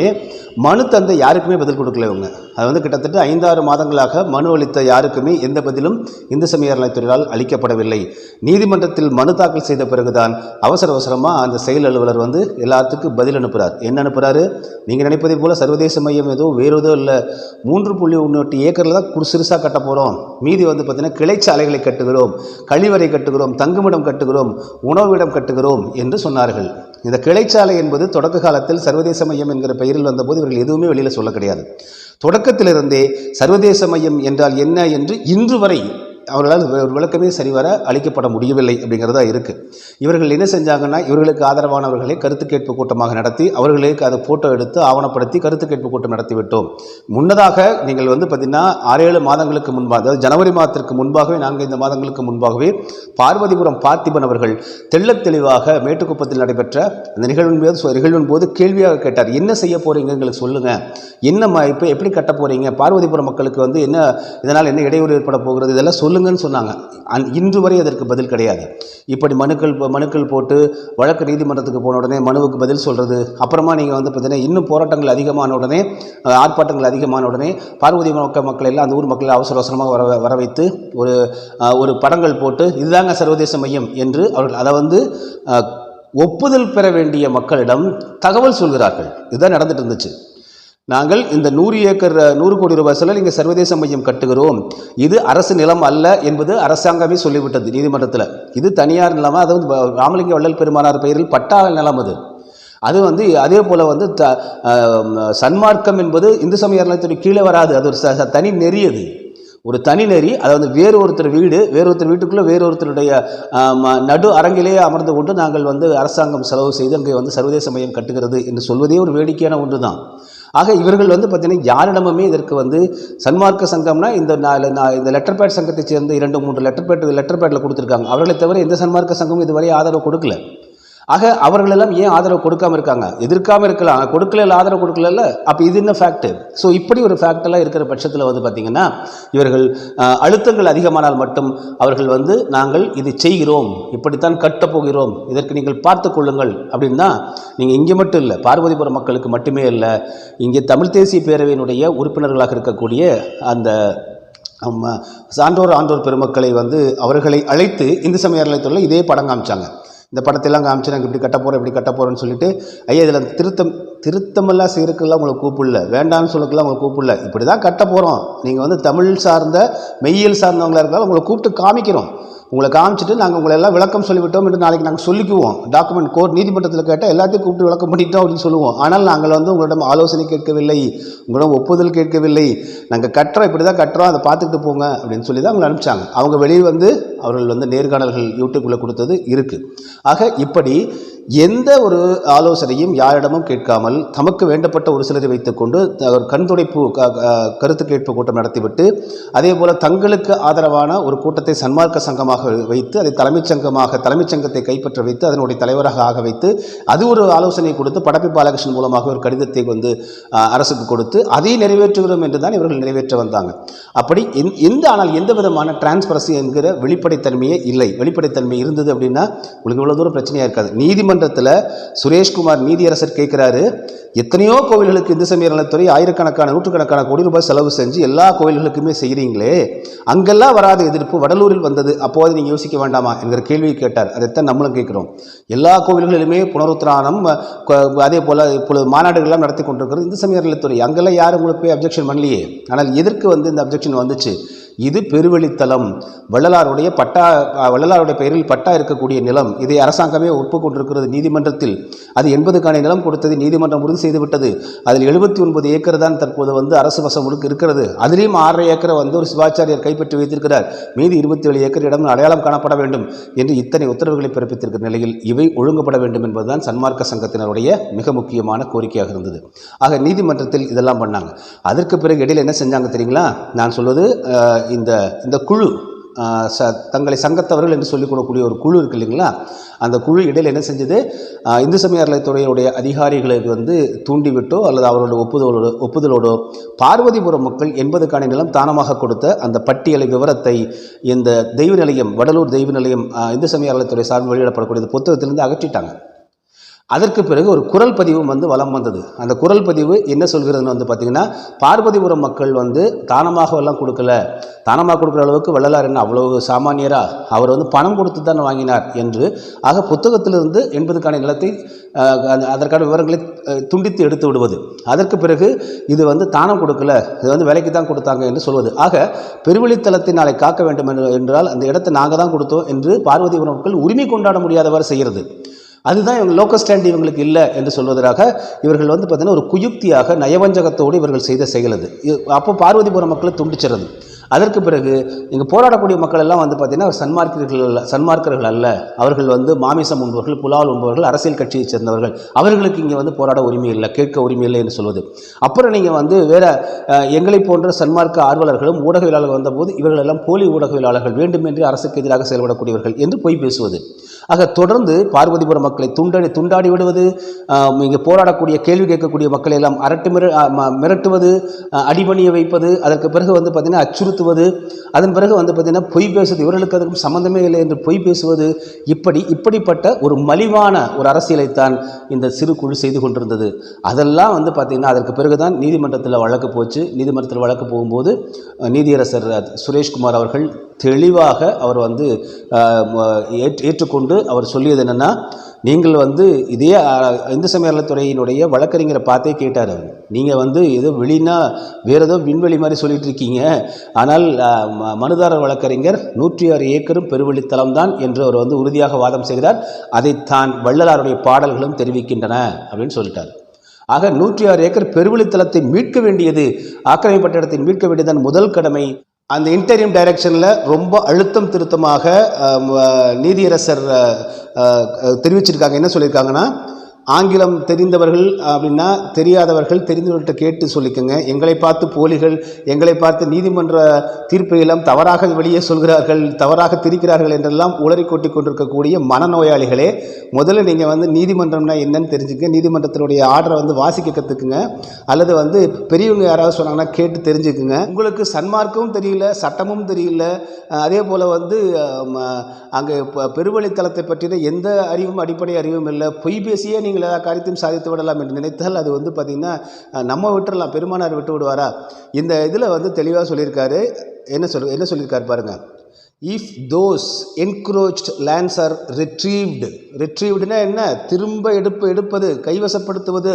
மனு தந்த யாருக்குமே பதில் கொடுக்கல இவங்க. அது வந்து கிட்டத்தட்ட ஐந்தாறு மாதங்களாக மனு அளித்த யாருக்குமே எந்த பதிலும் இந்து சமய அறநிலைத்துறையால் அளிக்கப்படவில்லை. நீதிமன்றத்தில் மனு தாக்கல் செய்த பிறகுதான் அவசர அவசரமாக அந்த செயல் அலுவலர் வந்து எல்லாத்துக்கும் பதில் அனுப்புகிறார் என்ன அனுப்புகிறாரு நீங்கள் நினைப்பதை போல சர்வதேச மையம் ஏதோ வேறு ஏதோ இல்லை. மூன்று புள்ளி ஒன்று எட்டு ஏக்கரில் தான் குறு சிறுசாக கட்ட போகிறோம் மீதி வந்து பார்த்தீங்கன்னா சாலைகளை கட்டுகிறோம் கழிவறை கட்டுகிறோம் தங்குமிடம் கட்டுகிறோம் உணவிடம் கட்டுகிறோம் என்று சொன்னார்கள். இந்த கிளைச்சாலை என்பது தொடக்க காலத்தில் சர்வதேச மையம் என்கிற பெயரில் வந்தபோது இவர்கள் எதுவுமே வெளியில் சொல்ல கிடையாது. தொடக்கத்திலிருந்தே சர்வதேச மையம் என்றால் என்ன என்று இன்று வரை அவர்களால் ஒரு விளக்கமே சரிவர அளிக்கப்பட முடியவில்லை அப்படிங்கிறதா இருக்குது இவர்கள் என்ன செஞ்சாங்கன்னா இவர்களுக்கு ஆதரவானவர்களை கருத்து கேட்பு கூட்டமாக நடத்தி அவர்களுக்கு அதை ஃபோட்டோ எடுத்து ஆவணப்படுத்தி கருத்து கேட்பு கூட்டம் நடத்திவிட்டோம் முன்னதாக நீங்கள் வந்து பார்த்திங்கன்னா ஆறேழு மாதங்களுக்கு முன்பாக அதாவது ஜனவரி மாதத்திற்கு முன்பாகவே நான்கைந்து மாதங்களுக்கு முன்பாகவே பார்வதிபுரம் பார்த்திபன் அவர்கள் தெள்ளத் தெளிவாக மேட்டுக்குப்பத்தில் நடைபெற்ற அந்த நிகழ்வின் போது நிகழ்வின் போது கேள்வியாக கேட்டார். என்ன செய்ய போறீங்க? எங்களுக்கு சொல்லுங்கள் என்ன இப்போ எப்படி கட்ட போகிறீங்க பார்வதிபுரம் மக்களுக்கு வந்து என்ன இதனால் என்ன இடையூறு ஏற்பட போகிறது? இதெல்லாம் சொல்லுங்கன்னு சொன்னாங்க. அந்- இன்று வரை அதற்கு பதில் கிடையாது. இப்படி மனுக்கள் மனுக்கள் போட்டு வழக்கு நீதிமன்றத்துக்கு போன உடனே மனுவுக்கு பதில் சொல்கிறது அப்புறமா நீங்கள் வந்து பார்த்தீங்கன்னா இன்னும் போராட்டங்கள் அதிகமான உடனே ஆர்ப்பாட்டங்கள் அதிகமான உடனே பார்வதி மக்கள் மக்கள் எல்லாம் அந்த ஊர் மக்களை அவசர அவசரமாக வர வர வைத்து ஒரு ஒரு படங்கள் போட்டு இதுதாங்க சர்வதேச மையம் என்று அவர்கள் அதை வந்து ஒப்புதல் பெற வேண்டிய மக்களிடம் தகவல் சொல்கிறார்கள். இதுதான் நடந்துட்டு இருந்துச்சு. நாங்கள் இந்த நூறு ஏக்கர் நூறு கோடி ரூபாய் செலவில் இங்கே சர்வதேச மையம் கட்டுகிறோம். இது அரசு நிலம் அல்ல என்பது அரசாங்கமே சொல்லிவிட்டது நீதிமன்றத்தில். இது தனியார் நிலமாக அது வந்து ராமலிங்க வள்ளல் பெருமானார் பெயரில் பட்டா நிலம் அது. அது வந்து அதே போல் வந்து த சன்மார்க்கம் என்பது இந்து சமய அறநிலையத்துறை கீழே வராது. அது ஒரு ச- தனி நெறி அது. ஒரு தனி நெறி அதாவது வேறு ஒருத்தர் வீடு வேறு ஒருத்தர் வீட்டுக்குள்ளே வேறு ஒருத்தருடைய நடு அரங்கிலேயே அமர்ந்து கொண்டு நாங்கள் வந்து அரசாங்கம் செலவு செய்து அங்கே வந்து சர்வதேச மையம் கட்டுகிறது என்று சொல்வதே ஒரு வேடிக்கையான ஒன்று தான் ஆக இவர்கள் வந்து பார்த்தீங்கன்னா யாரிடமுமே இதற்கு வந்து சன்மார்க்க சங்கம்னா இந்த நாலு இந்த லெட்டர் பேட் சங்கத்தை சேர்ந்த இரண்டு மூன்று லெட்டர் பேட் லெட்டர் பேட்டில் கொடுத்துருக்காங்க. அவர்களை தவிர எந்த சன்மார்க்க சங்கமும் இதுவரை ஆதரவு கொடுக்கல. ஆக அவர்களெல்லாம் ஏன் ஆதரவு கொடுக்காம இருக்காங்க? எதிர்க்காம இருக்கலாம். கொடுக்கல இல்லை ஆதரவு கொடுக்கல அப்போ இது என்ன ஃபேக்ட் ஸோ இப்படி ஒரு ஃபேக்டெல்லாம் இருக்கிற பட்சத்தில் வந்து பார்த்தீங்கன்னா இவர்கள் அழுத்தங்கள் அதிகமானால் மட்டும் அவர்கள் வந்து நாங்கள் இது செய்கிறோம். இப்படித்தான் கட்டப் போகிறோம். இதற்கு நீங்கள் பார்த்து கொள்ளுங்கள். அப்படின்னா நீங்கள் இங்கே மட்டும் இல்லை பார்வதிபுரம் மக்களுக்கு மட்டுமே இல்லை இங்கே தமிழ் தேசிய பேரவையினுடைய உறுப்பினர்களாக இருக்கக்கூடிய அந்த சான்றோர் ஆண்டோர் பெருமக்களை வந்து அவர்களை அழைத்து இந்து சமய அறநிலையத்துறையில் இதே படம் காமிச்சாங்க. இந்த படத்தெல்லாம் காமிச்சு நாங்கள் இப்படி கட்ட போகிறோம் இப்படி கட்ட போகிறோம்னு சொல்லிட்டு ஐயா இதில் திருத்தம் திருத்தமெல்லாம் செய்யறதுக்கெல்லாம் உங்களை கூப்பிடல. வேண்டாம்னு சொல்லக்கெல்லாம் உங்களை கூப்பிடல. இப்படி தான் கட்ட போகிறோம் நீங்கள் வந்து தமிழ் சார்ந்த மெய்யியல் சார்ந்தவங்களா இருந்தாலும் உங்களை கூப்பிட்டு காமிக்கிறோம். உங்களை காமிச்சிட்டு நாங்கள் உங்களை எல்லாம் விளக்கம் சொல்லிவிட்டோம் என்று நாளைக்கு நாங்கள் சொல்லிக்குவோம். டாக்குமெண்ட் கோர்ட் நீதிமன்றத்தில் கேட்டால் எல்லாத்தையும் கூப்பிட்டு விளக்கம் பண்ணிட்டோம் அப்படின்னு சொல்லுவோம். ஆனால் நாங்கள் வந்து உங்களிடம் ஆலோசனை கேட்கவில்லை உங்களிடம் ஒப்புதல் கேட்கவில்லை. நாங்கள் கட்டுறோம் இப்படி தான் கட்டுறோம். அதை பார்த்துக்கிட்டு போங்க அப்படின்னு சொல்லி தான் அவங்களை அனுப்பிச்சாங்க. அவங்க வெளியே வந்து அவர்கள் வந்து நேர்காணல்கள் யூடியூப்பில் கொடுத்தது இருக்குது ஆக இப்படி எந்த ஒரு ஆலோசனையும் யாரிடமும் கேட்காமல் தமக்கு வேண்டப்பட்ட ஒரு சிலரை வைத்துக்கொண்டு கண்துடைப்பு கருத்து கேட்பு கூட்டம் நடத்திவிட்டு அதே போல் தங்களுக்கு ஆதரவான ஒரு கூட்டத்தை சன்மார்க்க சங்கமாக வைத்து அதை தலைமைச் சங்கமாக தலைமைச் சங்கத்தை கைப்பற்ற வைத்து அதனுடைய தலைவராக ஆக வைத்து அது ஒரு ஆலோசனை கொடுத்து படப்பி பாலகிருஷ்ணன் மூலமாக ஒரு கடிதத்தை வந்து அரசுக்கு கொடுத்து அதை நிறைவேற்றுகிறோம் என்று தான் இவர்கள் நிறைவேற்ற வந்தாங்க. அப்படி எந்த ஆனால் எந்த விதமான டிரான்ஸ்பரசி என்கிற வெளிப்படைத்தன்மையே இல்லை. வெளிப்படைத்தன்மை இருந்தது அப்படின்னா உங்களுக்கு இவ்வளோ தூரம் பிரச்சனையாக இருக்காது. நீதிமன்றத்தில் சுரேஷ்குமார் நீதியரசர் கேட்குறாரு எத்தனையோ கோவில்களுக்கு இந்து சமய நலத்துறை ஆயிரக்கணக்கான நூற்றுக்கணக்கான கோடி ரூபாய் செலவு செஞ்சு எல்லா கோவில்களுக்குமே செய்கிறீங்களே அங்கெல்லாம் வராத எதிர்ப்பு வடலூரில் வந்தது அப்போது நீங்கள் யோசிக்க வேண்டாமா? என்கிற கேள்வியை கேட்டார். அதைத்தான் நம்மளும் கேட்குறோம். எல்லா கோவில்களிலுமே புனருத்திரானம் அதே போல் இப்பொழுது மாநாடுகள்லாம் நடத்தி கொண்டிருக்கிறது இந்து சமய நலத்துறை. அங்கெல்லாம் யாரும் உங்களுக்கு போய் அப்ஜெக்ஷன் பண்ணலையே. ஆனால் எதற்கு வந்து இந்த அப்ஜெக்ஷன் வந்துச்சு? இது பெருவெளித்தலம் வள்ளலாருடைய பட்டா வள்ளலாருடைய பெயரில் பட்டா இருக்கக்கூடிய நிலம். இதை அரசாங்கமே ஒப்புக்கொண்டிருக்கிறது நீதிமன்றத்தில். அது எண்பதுக்கான நிலம் கொடுத்தது நீதிமன்றம் உறுதி செய்துவிட்டது. அதில் எழுபத்தி ஒன்பது ஏக்கர் தான் தற்போது வந்து அரசு வசம் முழுக்க இருக்கிறது. அதிலையும் ஆறரை ஏக்கரை வந்து ஒரு சிவாச்சாரியார் கைப்பற்றி வைத்திருக்கிறார். மீதி இருபத்தி ஏழு ஏக்கர் இடம் அடையாளம் காணப்பட வேண்டும் என்று இத்தனை உத்தரவுகளை பிறப்பித்திருக்கிற நிலையில் இவை ஒழுங்குபட வேண்டும் என்பதுதான் சன்மார்க்க சங்கத்தினருடைய மிக முக்கியமான கோரிக்கையாக இருந்தது. ஆக நீதிமன்றத்தில் இதெல்லாம் பண்ணாங்க. அதற்கு பிறகு இடையில் என்ன செஞ்சாங்க தெரியுங்களா? நான் சொல்வது இந்த இந்த குழு ச தங்களை சங்கத்தவர்கள் என்று சொல்லிக் கொடுக்கக்கூடிய ஒரு குழு இருக்கு இல்லைங்களா? அந்த குழு இடையில் என்ன செஞ்சது? இந்து சமயத்துறையுடைய அதிகாரிகளை அதிகாரிகளுக்கு வந்து தூண்டிவிட்டோ அல்லது அவர்களோட ஒப்புதலோடு ஒப்புதலோடோ பார்வதிபுரம் மக்கள் எண்பதுக்கான நிலம் தானமாக கொடுத்த அந்த பட்டியலை விவரத்தை இந்த தெய்வ நிலையம் வடலூர் தெய்வ நிலையம் இந்து சமய சார்பில் வெளியிடப்படக்கூடிய புத்தகத்திலிருந்து அகற்றிட்டாங்க. அதற்கு பிறகு ஒரு குரல் பதிவும் வந்து வலம் வந்தது. அந்த குரல் பதிவு என்ன சொல்கிறதுன்னு வந்து பார்த்தீங்கன்னா பார்வதிபுரம் மக்கள் வந்து தானமாக எல்லாம் கொடுக்கல. தானமாக கொடுக்குற அளவுக்கு வள்ளலார் என்ன அவ்வளவு சாமானியரா? அவர் வந்து பணம் கொடுத்து தான் வாங்கினார் என்று ஆக புத்தகத்திலிருந்து எண்பதுக்கான நிலத்தை அதற்கான விவரங்களை துண்டித்து எடுத்து விடுவது. அதற்கு பிறகு இது வந்து தானம் கொடுக்கல இது வந்து விலைக்கு தான் கொடுத்தாங்க என்று சொல்வது. ஆக பெருவெளித்தலத்தை நாளை காக்க வேண்டும் என்று- என்றால் அந்த இடத்தை நாங்கள் தான் கொடுத்தோம் என்று பார்வதிபுரம் மக்கள் உரிமை கொண்டாட முடியாதவாறு செய்கிறது. அதுதான் இவங்க லோக்கல் ஸ்டாண்ட் இவங்களுக்கு இல்லை என்று சொல்வதற்காக இவர்கள் வந்து பார்த்திங்கன்னா ஒரு குயுக்தியாக நயவஞ்சகத்தோடு இவர்கள் செய்த செயல் அது. அப்போ பார்வதிபுரம் மக்களை துண்டிச்சிடுறது. அதற்கு பிறகு இங்கே போராடக்கூடிய மக்கள் எல்லாம் வந்து பார்த்தீங்கன்னா அவர் சன்மார்க்கர்கள் அல்ல சன்மார்க்கர்கள் அல்ல. அவர்கள் வந்து மாமிசம் உண்பவர்கள் புலால் உண்பவர்கள் அரசியல் கட்சியைச் சேர்ந்தவர்கள். அவர்களுக்கு இங்கே வந்து போராட உரிமை இல்லை கேட்க உரிமை இல்லை என்று சொல்வது. அப்புறம் நீங்கள் வந்து வேற எங்களை போன்ற சன்மார்க்க ஆர்வலர்களும் ஊடகவியலாளர்கள் வந்தபோது இவர்கள் எல்லாம் போலி ஊடகவியலாளர்கள் வேண்டுமென்றே அரசுக்கு எதிராக செயல்படக்கூடியவர்கள் என்று பொய் பேசுவது. ஆக தொடர்ந்து பார்வதிபுரம் மக்களை துண்டடி துண்டாடி விடுவது இங்கே போராடக்கூடிய கேள்வி கேட்கக்கூடிய மக்களை எல்லாம் அரட்டு மிர ம- மிரட்டுவது ஆஹ், அடிபணிய வைப்பது அதற்கு பிறகு வந்து பார்த்திங்கன்னா செலுத்துவது அதன் பிறகு வந்து பார்த்திங்கன்னா பொய் பேசுவது இவர்களுக்கு அதுக்கும் சம்மந்தமே இல்லை என்று பொய் பேசுவது இப்படி இப்படிப்பட்ட ஒரு மலிவான ஒரு அரசியலைத்தான் இந்த சிறு குழு செய்து கொண்டிருந்தது. அதெல்லாம் வந்து பார்த்திங்கன்னா அதற்கு பிறகு தான் நீதிமன்றத்தில் வழக்கு போச்சு. நீதிமன்றத்தில் வழக்கு போகும்போது நீதியரசர் சுரேஷ்குமார் அவர்கள் தெளிவாக அவர் வந்து ஏற்று- ஏற்றுக்கொண்டு அவர் சொல்லியது என்னென்னா நீங்கள் வந்து இதே இந்து சமய வழக்கறிஞரை பார்த்தே கேட்டார் அவர். நீங்கள் வந்து ஏதோ வெளினா வேறு ஏதோ விண்வெளி மாதிரி சொல்லிட்டு இருக்கீங்க ஆனால் ம- மனுதாரர் வழக்கறிஞர் நூற்றி ஆறு ஏக்கரும் பெருவெளித்தலம் தான் என்று அவர் வந்து உறுதியாக வாதம் செய்கிறார் அதைத்தான் வள்ளலாருடைய பாடல்களும் தெரிவிக்கின்றன அப்படின்னு சொல்லிட்டார். ஆக நூற்றி ஆறு ஏக்கர் பெருவெளித்தலத்தை மீட்க வேண்டியது ஆக்கிரமிப்பட்ட இடத்தை மீட்க வேண்டியதன் முதல் கடமை. அந்த இன்டரியம் டைரக்ஷனில் ரொம்ப அழுத்தம் திருத்தமாக நீதியரசர் தெரிவிச்சிருக்காங்க. என்ன சொல்லியிருக்காங்கன்னா ஆங்கிலம் தெரிந்தவர்கள் அப்படின்னா தெரியாதவர்கள் தெரிந்தவர்கள்ட்ட கேட்டு சொல்லிக்கோங்க. எங்களை பார்த்து போலிகள் எங்களை பார்த்து நீதிமன்ற தீர்ப்பை எல்லாம் தவறாக வெளியே சொல்கிறார்கள் தவறாக திரிக்கிறார்கள் என்றெல்லாம் உளறி கொட்டி கொண்டிருக்கக்கூடிய மனநோயாளிகளே முதல்ல நீங்கள் வந்து நீதிமன்றம்னா என்னன்னு தெரிஞ்சுக்க நீதிமன்றத்தினுடைய ஆர்டரை வந்து வாசிக்க கற்றுக்குங்க அல்லது வந்து பெரியவங்க யாராவது சொன்னாங்கன்னா கேட்டு தெரிஞ்சுக்குங்க. உங்களுக்கு சன்மார்க்கமும் தெரியல சட்டமும் தெரியல. அதே போல் வந்து அங்கே பெருவழித்தலத்தை பற்றின எந்த அறிவும் அடிப்படை அறிவும் இல்லை. பொய் பேசியே நீங்கள் எல்லா காரியத்தையும் சாதித்து விடலாம் என்று நினைத்தால் அது வந்து பார்த்திங்கன்னா நம்ம விட்டுறலாம் பெருமானார் விட்டு விடுவாரா? இந்த இதில் வந்து தெளிவாக சொல்லியிருக்காரு. என்ன சொல் என்ன சொல்லியிருக்காரு பாருங்கள் if those encroached lands are retrieved ரிட்ரீவ்டுனா என்ன? திரும்ப எடுப்பு எடுப்பது கைவசப்படுத்துவது.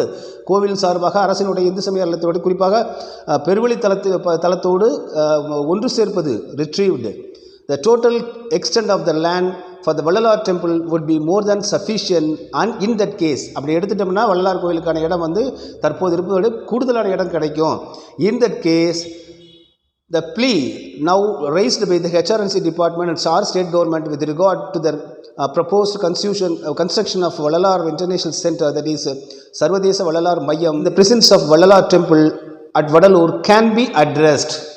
கோவில் சார்பாக அரசினுடைய இந்து சமய அறத்தோடு குறிப்பாக பெருவெளி பெருவழி தலத்து ஒன்று சேர்ப்பது retrieved the total extent of the land For the Vallalar temple would be more than sufficient and in that case அப்படி எடுத்துட்டோம்னா வள்ளலார் கோயிலுக்கான இடம் வந்து தற்போது இருப்பதோடு கூடுதலான இடம் கிடைக்கும் in that case The plea now raised by the HRNC department and SAR state government with regard to the uh, proposed constitution, uh, construction of Valalar International Center, that is uh, Sarvadesa Valalar Mayam, in the presence of Valalar temple at Vadalur can be addressed.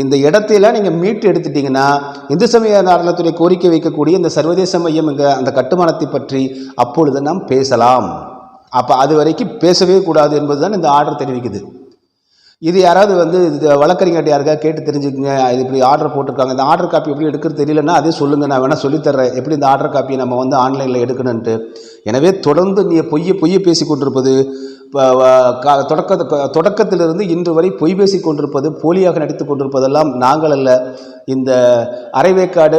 இந்த இடத்துல நீங்கள் மீட்டு எடுத்துட்டீங்கன்னா இந்து சமய அறநிலையத்துறை கோரிக்கை வைக்கக்கூடிய இந்த சர்வதேச மையம் இங்கே அந்த கட்டுமானத்தை பற்றி அப்பொழுது நாம் பேசலாம். அப்போ அது வரைக்கும் பேசவே கூடாது என்பதுதான் இந்த ஆர்டர் தெரிவிக்குது. இது யாராவது வந்து இது வழக்கறிஞர்கிட்ட யாருக்கா கேட்டு தெரிஞ்சுக்கங்க இது இப்படி ஆர்டர் போட்டிருக்காங்க இந்த ஆர்டர் காப்பி எப்படி எடுக்கிறது தெரியலன்னா அதே சொல்லுங்கள் நான் வேணால் சொல்லித்தர்றேன். எப்படி இந்த ஆர்டர் காப்பியை நம்ம வந்து ஆன்லைனில் எடுக்கணுன்ட்டு எனவே தொடர்ந்து நீ பொய்யை பொய்ய பேசி கொண்டிருப்பது தொடக்க தொடக்கத்திலிருந்து இன்று வரை பொய் பேசி கொண்டிருப்பது போலியாக நடித்து கொண்டிருப்பதெல்லாம் நாங்கள் அல்ல. இந்த அரைவேக்காடு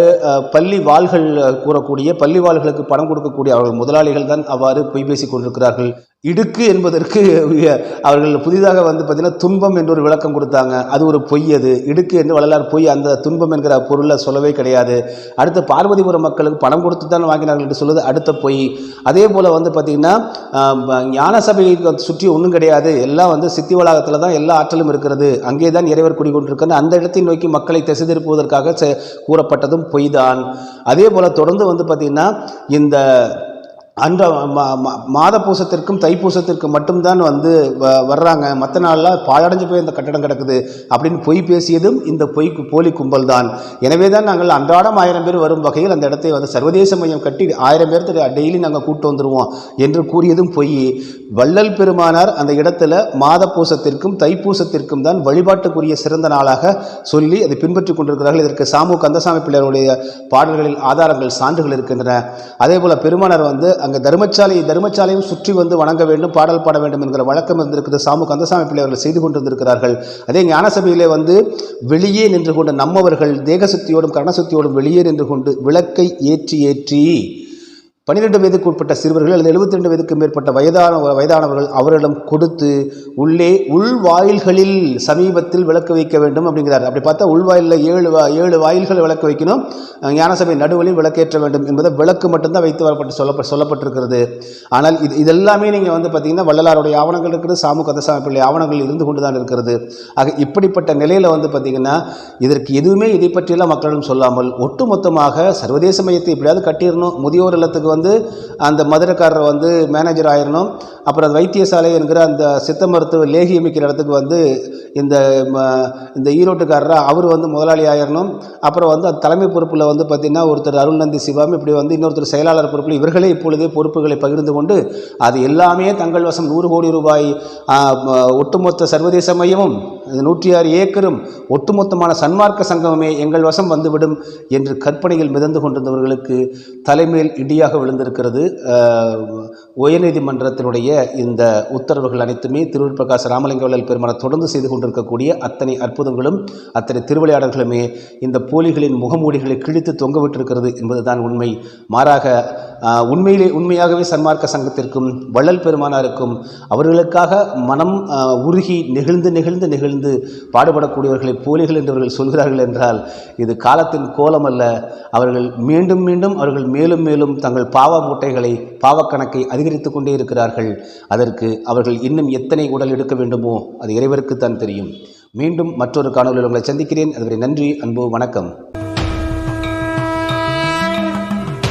பள்ளி வாள்கள் கூறக்கூடிய பள்ளி வாள்களுக்கு பணம் கொடுக்கக்கூடிய அவர்கள் முதலாளிகள் தான் அவ்வாறு பொய் பேசி கொண்டிருக்கிறார்கள் இடுக்கு என்பதற்கு அவர்கள் புதிதாக வந்து பார்த்தீங்கன்னா துன்பம் என்று ஒரு விளக்கம் கொடுத்தாங்க. அது ஒரு பொய் அது. இடுக்கு என்று வள்ளலார் பொய் அந்த துன்பம் என்கிற பொருளை சொல்லவே கிடையாது. அடுத்த பார்வதிபுரம் மக்களுக்கு பணம் கொடுத்து தான் வாங்கினார்கள் என்று சொல்வது அடுத்த பொய். அதே போல் வந்து பார்த்திங்கன்னா ஞான சபையை சுற்றி ஒன்றும் கிடையாது. எல்லாம் வந்து சித்தி வளாகத்தில் தான் எல்லா ஆற்றலும் இருக்கிறது. அங்கே தான் இறைவர் குடிகொண்டிருக்கிறது அந்த இடத்தை நோக்கி மக்களை திசை திருப்புவதற்காக செ- கூறப்பட்டதும் பொய்தான். அதே போல் தொடர்ந்து வந்து பார்த்திங்கன்னா இந்த அந்த மா- மா- மாத பூசத்திற்கும் தைப்பூசத்திற்கும் மட்டும்தான் வந்து வ- வர்றாங்க. மற்ற நாளில் பாழடைஞ்சு போய் இந்த கட்டடம் கிடக்குது அப்படின்னு பொய் பேசியதும் இந்த பொய் போலி கும்பல் தான் எனவே தான் நாங்கள் அன்றாடம் ஆயிரம் பேர் வரும் வகையில் அந்த இடத்தை வந்து சர்வதேச மையம் கட்டி ஆயிரம் பேர்த்து டெய்லி நாங்கள் கூட்டு வந்துடுவோம் என்று கூறியதும் பொய். வள்ளல் பெருமானார் அந்த இடத்துல மாத பூசத்திற்கும் தைப்பூசத்திற்கும் தான் வழிபாட்டுக்குரிய சிறந்த நாளாக சொல்லி அதை பின்பற்றி கொண்டிருக்கிறார்கள். இதற்கு சாமு கந்தசாமி பிள்ளையருடைய பாடல்களில் ஆதாரங்கள் சான்றுகள் இருக்கின்றன. அதே போல் பெருமானார் வந்து அங்கே தர்மசாலை தர்மச்சாலையும் சுற்றி வந்து வணங்க வேண்டும் பாடல் பாட வேண்டும் என்கிற வழக்கம் இருந்திருக்கிறது சாமு கந்தசாமி பிள்ளை அவர்கள் செய்து கொண்டிருந்திருக்கிறார்கள் அதே ஞானசபையிலே வந்து வெளியே நின்று கொண்டு நம்மவர்கள் தேகசுத்தியோடும் கரணசுத்தியோடும் வெளியே நின்று கொண்டு விளக்கை ஏற்றி ஏற்றி பன்னிரெண்டு வயதுக்கு உட்பட்ட சிறுவர்கள் அல்லது 72 வயதுக்கு மேற்பட்ட வயதான வயதானவர்கள் அவரிடம் கொடுத்து உள்ளே உள்வாயில்களில் சமீபத்தில் விளக்கு வைக்க வேண்டும் அப்படிங்கிறார். அப்படி பார்த்தா உள்வாயிலில் ஏழு வா- ஏழு வாயில்கள் விளக்கு வைக்கணும். ஞானசபை நடுவலில் விளக்கேற்ற வேண்டும் என்பதை விளக்கு மட்டும்தான் வைத்து வரப்பட்டு சொல்லப்பட்டு சொல்லப்பட்டிருக்கிறது. ஆனால் இது இதெல்லாமே நீங்கள் வந்து பார்த்தீங்கன்னா வள்ளலாருடைய ஆவணங்கள் இருக்கிறது சாமு கந்தசாமி பிள்ளை ஆவணங்கள் இருந்து கொண்டு தான் இருக்கிறது. ஆக இப்படிப்பட்ட நிலையில் வந்து பார்த்தீங்கன்னா இதற்கு எதுவுமே இதை பற்றியெல்லாம் மக்களிடம் சொல்லாமல் ஒட்டுமொத்தமாக சர்வதேச மையத்தை எப்படியாவது கட்டிடணும். முதியோர் இல்லத்துக்கு வந்து அந்த மதுரைக்காரர் வந்து மேனேஜர் ஆயிரணும். அப்புறம் அந்த வைத்தியசாலை என்கிற அந்த சித்த மருத்துவ லேகி அமைக்கிற இடத்துக்கு வந்து இந்த இந்த ஈரோட்டுக்காரராக அவர் வந்து முதலாளி ஆயிரணும். அப்புறம் வந்து அந்த தலைமை பொறுப்பில் வந்து பார்த்திங்கன்னா ஒருத்தர் அருள்நந்தி சிவம் இப்படி வந்து இன்னொருத்தர் செயலாளர் பொறுப்பில் இவர்களே இப்பொழுதே பொறுப்புகளை பகிர்ந்து கொண்டு அது எல்லாமே தங்கள் வசம் நூறு கோடி ரூபாய் ஒட்டுமொத்த சர்வதேச மையமும் நூற்றி ஆறு ஏக்கரும் ஒட்டுமொத்தமான சன்மார்க்க சங்கமமே எங்கள் வசம் வந்துவிடும் என்று கற்பனையில் மிதந்து கொண்டிருந்தவர்களுக்கு தலைமையில் இடியாக விழுந்திருக்கிறது. உயர்நீதிமன்றத்தினுடைய இந்த உத்தரவுகள் அனைத்துமே திருவள்ளூர் பிரகாஷ் ராமலிங்க பெருமான தொடர்ந்து செய்து கொண்டிருக்கக்கூடிய அத்தனை அற்புதங்களும் அத்தனை திருவிளையாடல்களுமே இந்த போலிகளின் முகமூடிகளை கிழித்து தொங்கவிட்டிருக்கிறது என்பதுதான் உண்மை. மாறாக உண்மையிலே உண்மையாகவே சன்மார்க்க சங்கத்திற்கும் வள்ளல் பெருமானாருக்கும் அவர்களுக்காக மனம் உருகி நெகிழ்ந்து நெகிழ்ந்து நெகிழ்ந்து பாடுபடக்கூடியவர்களை போலிகள் என்றவர்கள் சொல்கிறார்கள் என்றால் இது காலத்தின் கோலம் அல்ல. அவர்கள் மீண்டும் மீண்டும் அவர்கள் மேலும் மேலும் தங்கள் பாவ மூட்டைகளை பாவக்கணக்கை அதிகரித்து கொண்டே இருக்கிறார்கள். அதற்கு அவர்கள் இன்னும் எத்தனை உடல் எடுக்க வேண்டுமோ அது இறைவருக்கு தான் தெரியும். மீண்டும் மற்றொரு காணொலியில் உங்களை சந்திக்கிறேன். அதுவரை நன்றி அன்பு வணக்கம்.